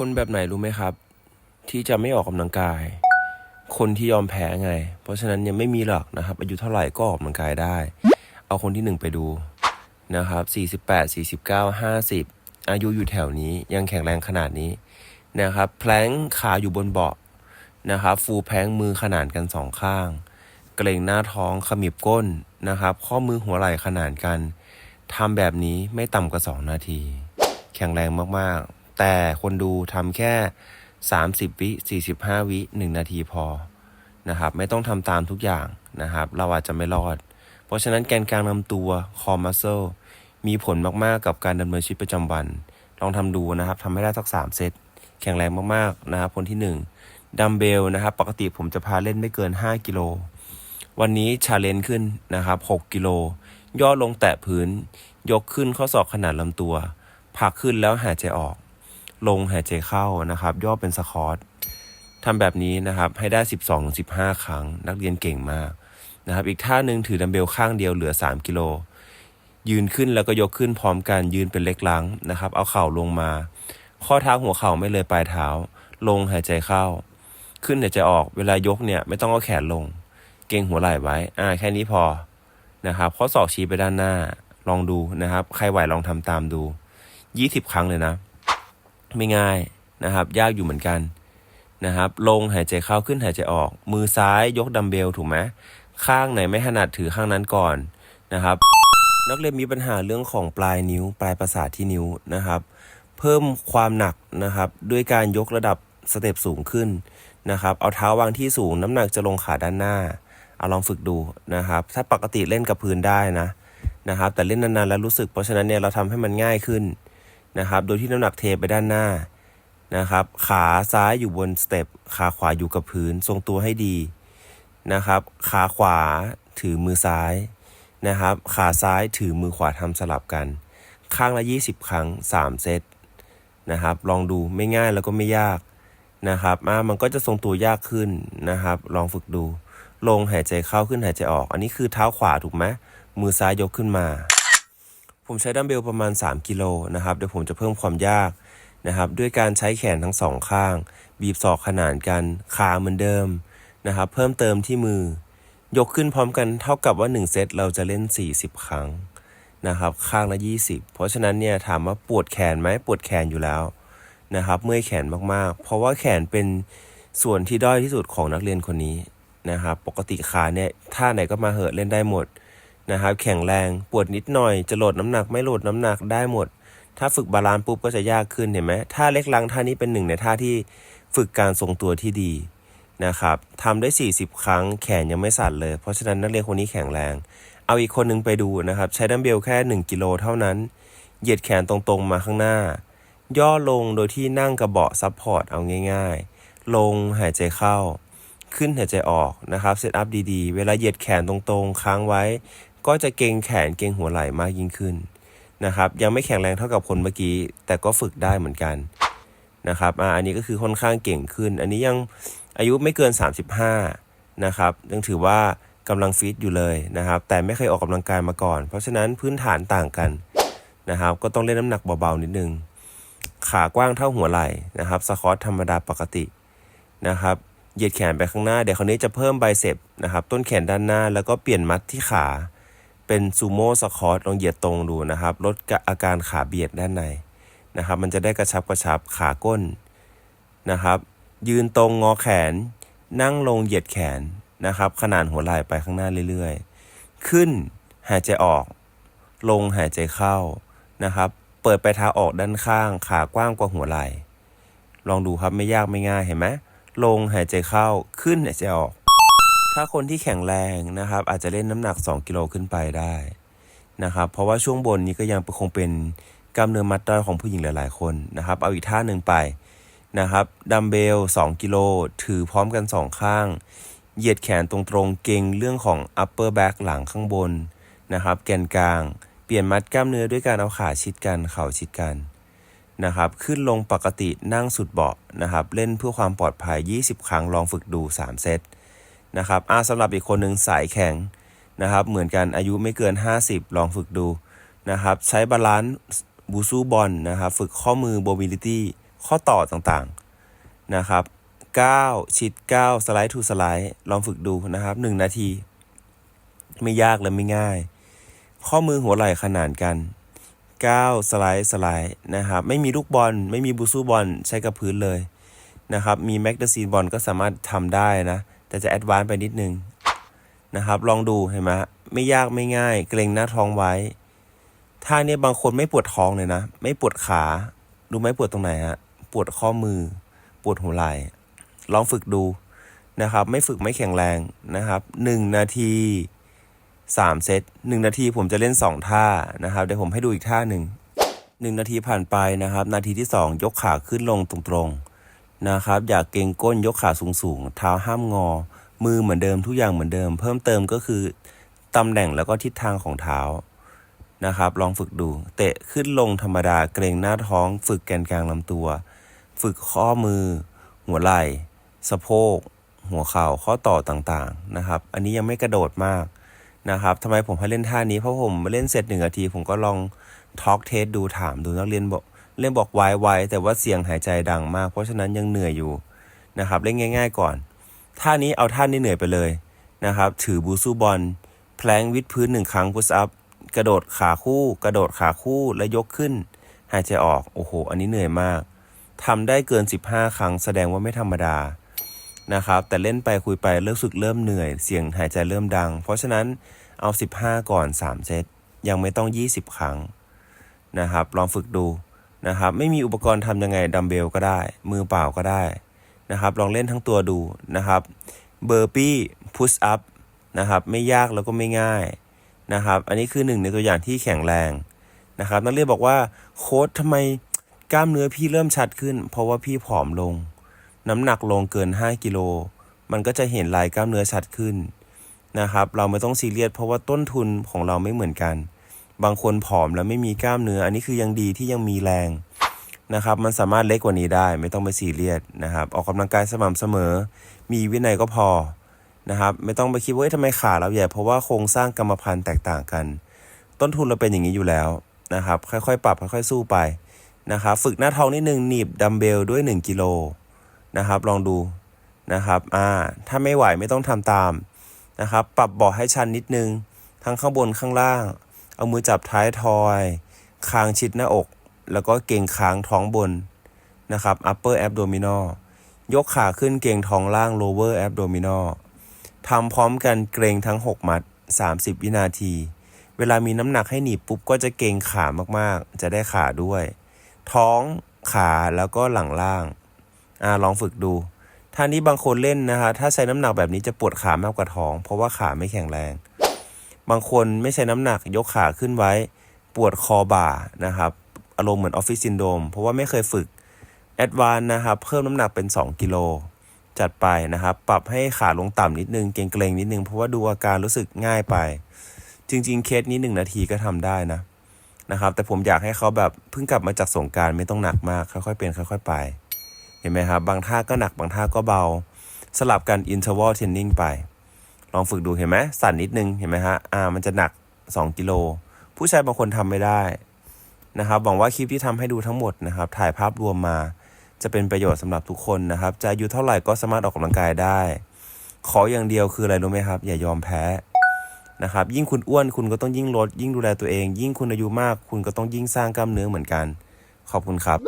คนแบบไหนรู้ไหมครับ ที่จะไม่ออกกำลังกาย คนที่ยอมแพ้ไง เพราะฉะนั้นยังไม่มีหรอกนะครับอายุเท่าไหร่ก็ออกกำลังกายได้ เอาคนที่หนึ่งไปดูนะครับ48 49 50 อายุอยู่แถวนี้ยังแข็งแรงขนาดนี้นะครับแพลงขาอยู่บนเบาะนะครับฟูแพงมือขนานกันสองข้าง เกรงหน้าท้องขมิบก้นนะครับ ข้อมือหัวไหล่ขนานกันทำแบบนี้ไม่ต่ำกว่า 2 นาที แข็งแรงมาก แต่คนดูทำแค่ 30 วิ 45 วิ 1 นาทีพอนะครับ ไม่ต้องทำตามทุกอย่างนะครับ เราอาจจะไม่รอด เพราะฉะนั้นแกนกลางลำตัวคอมัสเซลมีผลมากๆกับการดำเนินชีวิตประจำวัน ลองทำดูนะครับทำให้ได้สัก 3 เซต แข็งแรงมากๆนะครับคนที่ 1 ดัมเบลนะครับ ปกติผมจะพาเล่นไม่เกิน 5 กิโล วันนี้ชาเลนจ์ขึ้นนะครับ 6 กิโล ย่อลงแตะพื้น ยกขึ้นข้อศอกขนาดลำตัวผลักขึ้นแล้วหายใจออก ลงหายใจเข้านะครับ ย่อเป็นสควอตทำแบบนี้นะครับให้ได้ 12-15 ครั้ง นักเรียนเก่งมากนะครับ อีกท่าหนึ่งถือดัมเบลข้างเดียวเหลือ 3 กิโล ยืนขึ้นแล้วก็ยกขึ้นพร้อมกันยืนเป็นเล็กลังนะครับ เอาเข่าลงมา ข้อเท้าหัวเข่าไม่เลยปลายเท้า ลงหายใจเข้า ขึ้นหายใจออกเวลายกเนี่ยไม่ต้องเอาแขนลง เกรงหัวไหล่ไว้อ่าแค่นี้พอนะครับ ข้อศอกชี้ไปด้านหน้าลองดูนะครับ ใครไหวลองทำตามดู 20 ครั้งเลยนะ ไม่ง่ายนะครับ ยากอยู่เหมือนกันนะครับ ลงหายใจเข้าขึ้นหายใจออก มือซ้ายยกดัมเบลถูกไหมข้างไหนไม่ถนัดถือข้างนั้นก่อนนะครับ นักเรียนมีปัญหาเรื่องของปลายนิ้ว ปลายประสาทที่นิ้วนะครับ เพิ่มความหนักนะครับ ด้วยการยกระดับสเต็ปสูงขึ้นนะครับ เอาเท้าวางที่สูงน้ำหนักจะลงขาด้านหน้า เอาลองฝึกดูนะครับ ถ้าปกติเล่นกับพื้นได้นะนะครับ แต่เล่นนานๆแล้วรู้สึก เพราะฉะนั้นเนี่ยเราทำให้มันง่ายขึ้น นะครับ โดยที่น้ำหนักเทไปด้านหน้านะครับ ขาซ้ายอยู่บนสเต็ป ขาขวาอยู่กับพื้น ทรงตัวให้ดีนะครับ ขาขวาถือมือซ้ายนะครับ ขาซ้ายถือมือขวาทำสลับกัน ข้างละ 20 ครั้ง 3 เซตนะครับ ลองดูไม่ง่ายแล้วก็ไม่ยากนะครับอ่ามันก็จะทรงตัวยากขึ้นนะครับ ลองฝึกดู ลงหายใจเข้าขึ้นหายใจออก อันนี้คือเท้าขวาถูกไหมมือซ้ายยกขึ้นมา ผมใช้ดัมเบลประมาณ 3 กิโลนะครับเดี๋ยวผมจะเพิ่มความยากนะครับ ด้วยการใช้แขนทั้งสองข้าง บีบศอกขนานกันขาเหมือนเดิมนะครับ เพิ่มเติมที่มือ ยกขึ้นพร้อมกันเท่ากับว่า 1 เซตเราจะเล่น 40 ครั้งนะครับ ข้างละ 20 เพราะฉะนั้นเนี่ยถามว่าปวดแขนไหมปวดแขนอยู่แล้วนะครับ เมื่อยแขนมากๆ เพราะว่าแขนเป็นส่วนที่ด้อยที่สุดของนักเรียนคนนี้นะครับ ปกติขาเนี่ยท่าไหนก็มาเหอะเล่นได้หมด นะครับแข็งแรงปวดนิดหน่อยจะโหลดน้ำหนักไม่โหลดน้ำหนักได้หมด ถ้าฝึกบาลานซ์ปุ๊บก็จะยากขึ้นเห็นไหมท่าเล็กลังท่านี้เป็นหนึ่งในท่าที่ฝึกการทรงตัวที่ดีนะครับทำได้ 40 ครั้งแขนยังไม่สั่นเลย เพราะฉะนั้นนักเรียนคนนี้แข็งแรง เอาอีกคนหนึงไปดูนะครับ ใช้ดัมเบลแค่ 1 กิโลเท่านั้น เหยียดแขนตรงๆมาข้างหน้า ย่อลงโดยที่นั่งกระเบาะซับพอร์ตเอาง่ายๆ ลงหายใจเข้า ขึ้นหายใจออกนะครับเซตอัพดีๆ เวลาเหยียดแขนตรงๆ ค้างไว้ ก็จะเกรงแขนเกรงหัวไหล่มากยิ่งขึ้นนะครับ ยังไม่แข็งแรงเท่ากับคนเมื่อกี้ แต่ก็ฝึกได้เหมือนกันนะครับอ่าอันนี้ก็คือค่อนข้างเก่งขึ้น อันนี้ยังอายุไม่เกิน 35นะครับยังถือว่ากำลังฟิตอยู่เลยนะครับ แต่ไม่เคยออกกำลังกายมาก่อน เพราะฉะนั้นพื้นฐานต่างกันนะครับ ก็ต้องเล่นน้ำหนักเบาๆนิดนึง ขากว้างเท่าหัวไหล่นะครับสควอตธรรมดาปกตินะครับเหยียดแขนไปข้างหน้า เดี๋ยวคราวนี้จะเพิ่มไบเซปนะครับ ต้นแขนด้านหน้า แล้วก็เปลี่ยนมัดที่ขา เป็นซูโม่สควอตลองเหยียดตรงดูนะครับ ลดอาการขาเบียดด้านในนะครับ มันจะได้กระชับกระชับขาก้นนะครับ ยืนตรงงอแขน นั่งลงเหยียดแขนนะครับ ขนาดหัวไหล่ไปข้างหน้าเรื่อยๆ ขึ้นหายใจออก ลงหายใจเข้านะครับ เปิดไปลายเท้าออกด้านข้าง ขากว้างกว่าหัวไหล่ ลองดูครับไม่ยากไม่ง่ายเห็นไหมลงหายใจเข้าขึ้นหายใจออก ถ้าคนที่แข็งแรงนะครับ อาจจะเล่นน้ำหนัก 2 กิโลขึ้นไปได้นะครับ เพราะว่าช่วงบนนี้ก็ยังคงเป็นกล้ามเนื้อมัดด้อยของผู้หญิงหลาย ๆ คนนะครับ เอาอีกท่าหนึ่งไปนะครับดัมเบล 2 กิโลถือพร้อมกัน 2 ข้าง เหยียดแขนตรงๆ เก่งเรื่องของ upper back หลังข้างบนนะครับ แกนกลาง เปลี่ยนมัดกล้ามเนื้อด้วยการเอาขาชิดกันเข่าชิดกันนะครับ ขึ้นลงปกตินั่งสุดเบาะนะครับ เล่นเพื่อความปลอดภัย 20 ครั้งลองฝึกดู 3 เซต นะครับอาสำหรับอีกคนหนึ่งสายแข็งนะครับ เหมือนกันอายุไม่เกิน 50 ลองฝึกดูนะครับ ใช้บาลานซ์บูซูบอลนะครับ ฝึกข้อมือโบมิลิตี้ข้อต่อต่างๆนะครับ9ชิด9สไลด์ทูสไลด์ลองฝึกดูนะครับ 1 นาที ไม่ยากและไม่ง่าย ข้อมือหัวไหล่ขนานกัน 9 สไลด์สไลด์นะครับ ไม่มีลูกบอล ไม่มีบูซูบอลใช้กับพื้นเลยนะครับ มีแมกดาซีนบอลก็สามารถทำได้นะ แต่จะแอดวานซ์ไปนิดนึงนะครับ ลองดูเห็นไหมไม่ยากไม่ง่าย เกรงหน้าท้องไว้ท่าเนี้ยบางคนไม่ปวดท้องเลยนะ ไม่ปวดขารู้ไหมปวดตรงไหนฮะปวดข้อมือ ปวดหัวไหล่ลองฝึกดูนะครับ ไม่ฝึกไม่แข็งแรงนะครับหนึ่งนาทีสามเซตหนึ่งนาทีผมจะเล่นสองท่านะครับ เดี๋ยวผมให้ดูอีกท่าหนึ่งหนึ่งนาทีผ่านไปนะครับ นาทีที่สองยกขาขึ้นลงตรงๆ นะครับ อย่าเกรงก้นยกขาสูงๆ เท้าห้ามงอ มือเหมือนเดิมทุกอย่างเหมือนเดิม เพิ่มเติมก็คือตำแหน่งแล้วก็ทิศทางของเท้านะครับ ลองฝึกดู เตะขึ้นลงธรรมดาเกรงหน้าท้อง ฝึกแกนกลางลำตัว ฝึกข้อมือ หัวไหล่ สะโพก หัวเข่าข้อต่อต่างๆนะครับ อันนี้ยังไม่กระโดดมากนะครับทำไมผมให้เล่นท่านี้เพราะผมเล่นเสร็จหนึ่งนาที ผมก็ลองทอล์กเทสดูถามดูนักเรียนบอก เล่นบอกไวไวแต่ว่าเสียงหายใจดังมาก เพราะฉะนั้นยังเหนื่อยอยู่นะครับ เล่นง่าย ๆ ก่อน ท่านี้เอาท่านี้เหนื่อยไปเลยนะครับ ถือบูซูบอลแพลงวิดพื้นหนึ่งครั้งพุชอัพกระโดดขาคู่ กระโดดขาคู่แล้วยกขึ้น หายใจออกโอ้โห อันนี้เหนื่อยมากทำได้เกิน 15 ครั้ง แสดงว่าไม่ธรรมดานะครับ แต่เล่นไปคุยไปเริ่มสึกเริ่มเหนื่อย เสียงหายใจเริ่มดัง เพราะฉะนั้นเอา 15 ก่อน 3 เซตยังไม่ต้อง 20 ครั้งนะครับ ลองฝึกดู นะครับไม่มีอุปกรณ์ทำยังไงดัมเบลก็ได้ มือเปล่าก็ได้นะครับ ลองเล่นทั้งตัวดูนะครับเบอร์ปี้พุชอัพนะครับไม่ยากแล้วก็ไม่ง่ายนะครับ อันนี้คือหนึ่งในตัวอย่างที่แข็งแรงนะครับ นักเรียนบอกว่าโค้ดทำไมกล้ามเนื้อพี่เริ่มชัดขึ้น เพราะว่าพี่ผอมลง น้ำหนักลงเกิน 5 กิโล มันก็จะเห็นลายกล้ามเนื้อชัดขึ้นนะครับ เราไม่ต้องซีเรียสเพราะว่าต้นทุนของเราไม่เหมือนกัน บางคนผอมแล้วไม่มีกล้ามเนื้อ อันนี้คือยังดีที่ยังมีแรงนะครับ มันสามารถเล็กกว่านี้ได้ ไม่ต้องไปซีเรียสนะครับ ออกกำลังกายสม่ำเสมอ มีวินัยก็พอนะครับ ไม่ต้องไปคิดว่าทำไมขาเราใหญ่เพราะว่าโครงสร้างกรรมพันธุ์แตกต่างกัน ต้นทุนเราเป็นอย่างนี้อยู่แล้วนะครับ ค่อยๆ ปรับค่อยๆสู้ไปนะครับฝึกหน้าท้องนิดนึงหนีบดัมเบลด้วย 1กิโลนะครับ ลองดูนะครับอ่าถ้าไม่ไหวไม่ต้องทำตามนะครับ ปรับเบาะให้ชันนิดนึง ทั้งข้างบนข้างล่าง เอามือจับท้ายทอย คางชิดหน้าอก แล้วก็เก่งค้างท้องบนนะครับ upper abdominal ยกขาขึ้นเก่งท้องล่าง lower abdominal ทำพร้อมกันเกรงทั้ง 6 มัด 30 วินาที เวลามีน้ำหนักให้หนีบปุ๊บก็จะเกรงขามากๆ จะได้ขาด้วย ท้องขาแล้วก็หลังล่างอ่าลองฝึกดูท่านี้บางคนเล่นนะฮะถ้าใช้น้ำหนักแบบนี้จะปวดขามากกว่าท้อง เพราะว่าขาไม่แข็งแรง บางคนไม่ใช้น้ำหนักยกขาขึ้นไว้ ปวดคอบ่านะครับ อารมณ์เหมือนออฟฟิศซินโดมเพราะว่าไม่เคยฝึกแอดวานนะครับ เพิ่มน้ำหนักเป็น 2 กิโลจัดไปนะครับ ปรับให้ขาลงต่ำนิดนึง เกรงๆนิดนึง เพราะว่าดูอาการรู้สึกง่ายไป จริง ๆ เคสนี้หนึ่งนาทีก็ทำได้นะนะครับ แต่ผมอยากให้เขาแบบเพิ่งกลับมาจากสงการไม่ต้องหนักมาก ค่อยๆเป็นค่อย ๆ ไป เห็นไหมครับ บางท่าก็หนักบางท่าก็เบา สลับกัน interval training ไป ลองฝึกดูเห็นไหมสั่นนิดนึงเห็นไหมฮะอ่ามันจะหนัก 2 กิโล ผู้ชายบางคนทำไม่ได้นะครับหวังว่าคลิปที่ทำให้ดูทั้งหมดนะครับ ถ่ายภาพรวมมา จะเป็นประโยชน์สำหรับทุกคนนะครับ จะอายุเท่าไหร่ก็สามารถออกกำลังกายได้ ขออย่างเดียวคืออะไรรู้ไหมครับ อย่ายอมแพ้นะครับ ยิ่งคุณอ้วนคุณก็ต้องยิ่งลด ยิ่งดูแลตัวเอง ยิ่งคุณอายุมาก คุณก็ต้องยิ่งสร้างกล้ามเนื้อเหมือนกัน ขอบคุณครับ